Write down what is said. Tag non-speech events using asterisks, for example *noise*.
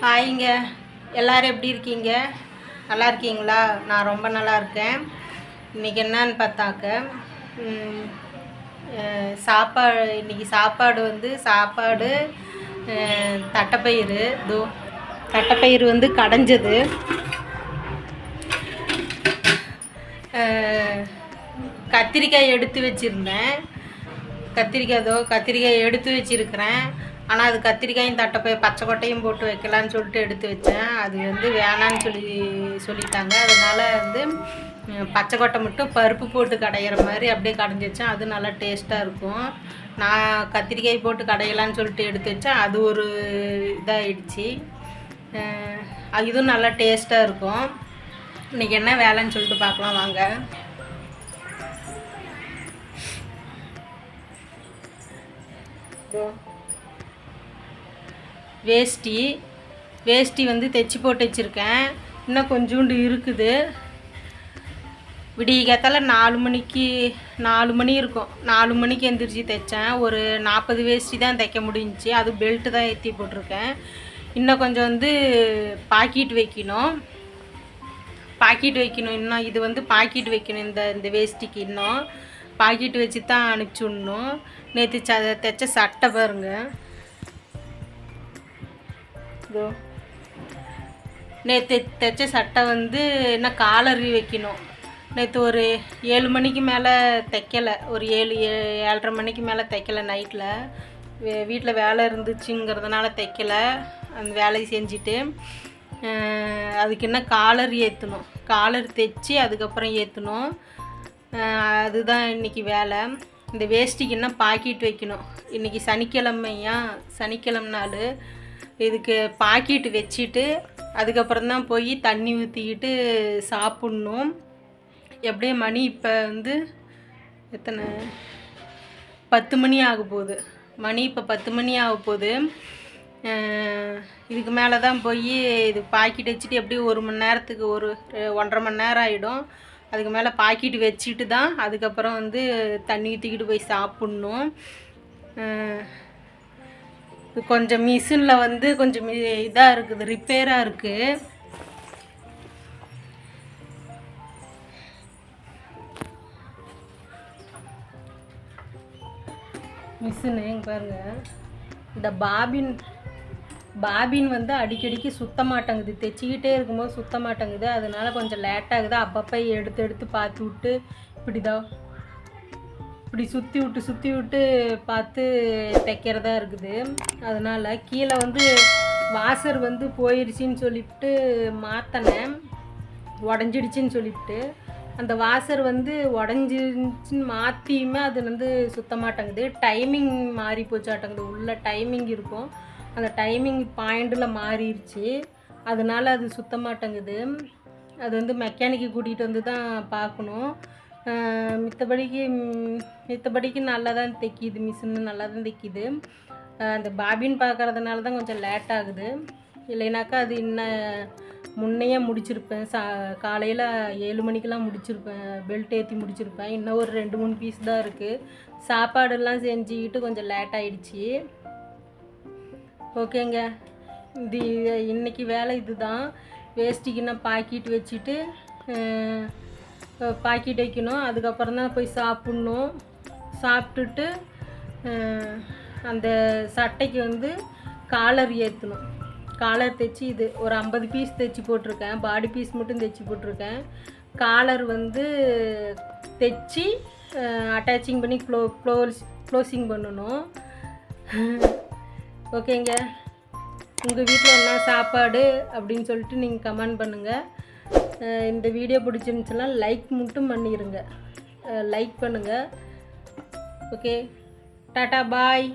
ஹாய்ங்க. எல்லாரும் எப்படி இருக்கீங்க? நல்லா இருக்கீங்களா? நான் ரொம்ப நல்லா இருக்கேன். இன்றைக்கி என்னன்னு பார்த்தாக்க சாப்பாடு இன்றைக்கி சாப்பாடு வந்து சாப்பாடு தட்டைப்பயிறு. தோ தட்டைப்பயிறு வந்து கடைஞ்சது. கத்திரிக்காய் எடுத்து வச்சுருந்தேன். கத்திரிக்காய் தோ கத்திரிக்காய் எடுத்து வச்சிருக்கிறேன். ஆனால் அது கத்திரிக்காயும் தட்டைப்பை பச்சை கொட்டையும் போட்டு வைக்கலான்னு சொல்லிட்டு எடுத்து வச்சேன். அது வந்து வேணான்னு சொல்லி சொல்லிட்டாங்க. அதனால் வந்து பச்சை கொட்டை மட்டும் பருப்பு போட்டு கடையிற மாதிரி அப்படியே கடைஞ்சி வச்சேன். அது நல்லா டேஸ்ட்டாக இருக்கும். நான் கத்திரிக்காய் போட்டு கடையலான்னு சொல்லிட்டு எடுத்து வச்சேன். அது ஒரு இதாகிடுச்சு இதுவும் நல்லா டேஸ்ட்டாக இருக்கும். இன்றைக்கி என்ன வேலைன்னு சொல்லிட்டு பார்க்கலாம். வாங்க. வேஷ்டி வேஷ்டி வந்து தைச்சி போட்டு வச்சுருக்கேன். இன்னும் கொஞ்சோண்டு இருக்குது. விடிய நாலு மணிக்கு நாலு மணி இருக்கும். நாலு மணிக்கு எந்திரிச்சு தைச்சேன். ஒரு நாற்பது வேஷ்டி தான் தைக்க முடிஞ்சிச்சு. அது பெல்ட்டு தான் ஏற்றி போட்டிருக்கேன். இன்னும் கொஞ்சம் வந்து பாக்கெட் வைக்கணும். பாக்கெட் வைக்கணும் இன்னும். இது வந்து பாக்கெட் வைக்கணும் இந்த இந்த வேஷ்டிக்கு இன்னும். பாக்கெட் வச்சு தான் அனுப்பிச்சி விடணும். நேற்று ச தைச்ச சட்டை பாருங்க. இதோ. நேற்று தைச்ச சட்டை வந்து என்ன காலரி வைக்கணும். நேற்று ஒரு ஏழு மணிக்கு மேலே தைக்கலை. ஒரு ஏழு ஏ- ஏழரை மணிக்கு மேலே தைக்கலை நைட்டில் வீட்டில் வேலை இருந்துச்சுங்கிறதுனால தைக்கலை. அந்த வேலையை செஞ்சுட்டு அதுக்கு என்ன காலர் ஏற்றணும் காலர் தைச்சி அதுக்கப்புறம் ஏற்றணும் அதுதான் இன்றைக்கி வேலை. இந்த வேஷ்டிக்கு என்ன பாக்கெட் வைக்கணும். இன்றைக்கி சனிக்கிழமையா? சனிக்கிழமை நாள். இதுக்கு பாக்கெட் வச்சுட்டு அதுக்கப்புறம் தான் போய் தண்ணி ஊற்றிக்கிட்டு சாப்பிட்ணும். எப்படியும் மணி இப்போ வந்து எத்தனை? பத்து மணி ஆக போகுது. மணி இப்போ பத்து மணி ஆக போகுது. இதுக்கு மேலே தான் போய் இது பாக்கெட் வச்சுட்டு எப்படியும் ஒரு மணி நேரத்துக்கு ஒரு ஒன்றரை மணி நேரம் ஆகிடும் அதுக்கு மேலே பாக்கெட் வச்சுட்டு தான் அதுக்கப்புறம் வந்து தண்ணி ஊற்றிக்கிட்டு போய் சாப்பிட்ணும். கொஞ்சம் மிஷினில் வந்து கொஞ்சம் இதாக இருக்குது ரிப்பேராக இருக்குது மிஷினு இங்க பாருங்க. இந்த பாபின் பாபின் வந்து அடிக்கடிக்கு சுத்த மாட்டேங்குது. தைச்சிக்கிட்டே இருக்கும்போது சுத்த மாட்டேங்குது. அதனால கொஞ்சம் லேட்டாகுது அப்பப்போ எடுத்து எடுத்து பார்த்து விட்டு இப்படிதான் இப்படி சுற்றி விட்டு சுற்றி விட்டு பார்த்து தைக்கிறதா இருக்குது. அதனால் கீழே வந்து வாசர் வந்து போயிடுச்சின்னு சொல்லிவிட்டு மாற்றினேன் உடஞ்சிடுச்சின்னு சொல்லிவிட்டு அந்த வாசர் வந்து உடஞ்சிருச்சின்னு மாற்றியுமே அது வந்து சுத்த மாட்டேங்குது டைமிங் மாறி போச்சாட்டங்குது. உள்ள டைமிங் இருக்கும். அந்த டைமிங் பாயிண்டில் மாறிடுச்சு. அதனால் அது சுத்த மாட்டேங்குது அது வந்து மெக்கானிக்கு கூட்டிகிட்டு வந்து தான் பார்க்கணும் மித்தபடிக்கு மித்தபடிக்கு நல்லா தான் தைக்கிது மிஷின் நல்லா தான் தைக்கிது. அந்த பாபின் பார்க்கறதுனால தான் கொஞ்சம் லேட் ஆகுது. இல்லைனாக்கா அது இன்னும் முன்னையே முடிச்சிருப்பேன். சா காலையில் ஏழு மணிக்கெலாம் முடிச்சிருப்பேன். பெல்ட் ஏற்றி முடிச்சிருப்பேன். இன்னும் ஒரு ரெண்டு மூணு பீஸ் தான் இருக்குது சாப்பாடெல்லாம் செஞ்சுக்கிட்டு கொஞ்சம் லேட் ஆகிடுச்சி ஓகேங்க. இது இன்னைக்கு வேலை இதுதான். வேஷ்டிக்கு இன்னும் பாக்கெட் வச்சுட்டு பாக்கெட் வைக்கணும் அதுக்கப்புறம் தான் போய் சாப்பிட்ணும். சாப்பிட்டுட்டு அந்த சட்டைக்கு வந்து காலர் ஏற்றணும் காலர் தைச்சி இது ஒரு ஐம்பது பீஸ் தைச்சி போட்டிருக்கேன். பாடி பீஸ் மட்டும் தைச்சி போட்டிருக்கேன். காலர் வந்து தைச்சி அட்டாச்சிங் பண்ணி க்ளோ க்ளோஸ் க்ளோசிங் பண்ணணும். *laughs* ஓகேங்க உங்கள் வீட்டில் என்ன சாப்பாடு? அப்படின்னு சொல்லிட்டு நீங்கள் கமெண்ட் பண்ணுங்கள் இந்த வீடியோ பிடிச்சிருந்துச்சுன்னா லைக் மட்டும் பண்ணிடுங்க லைக் பண்ணுங்கள் ஓகே டாட்டா பாய்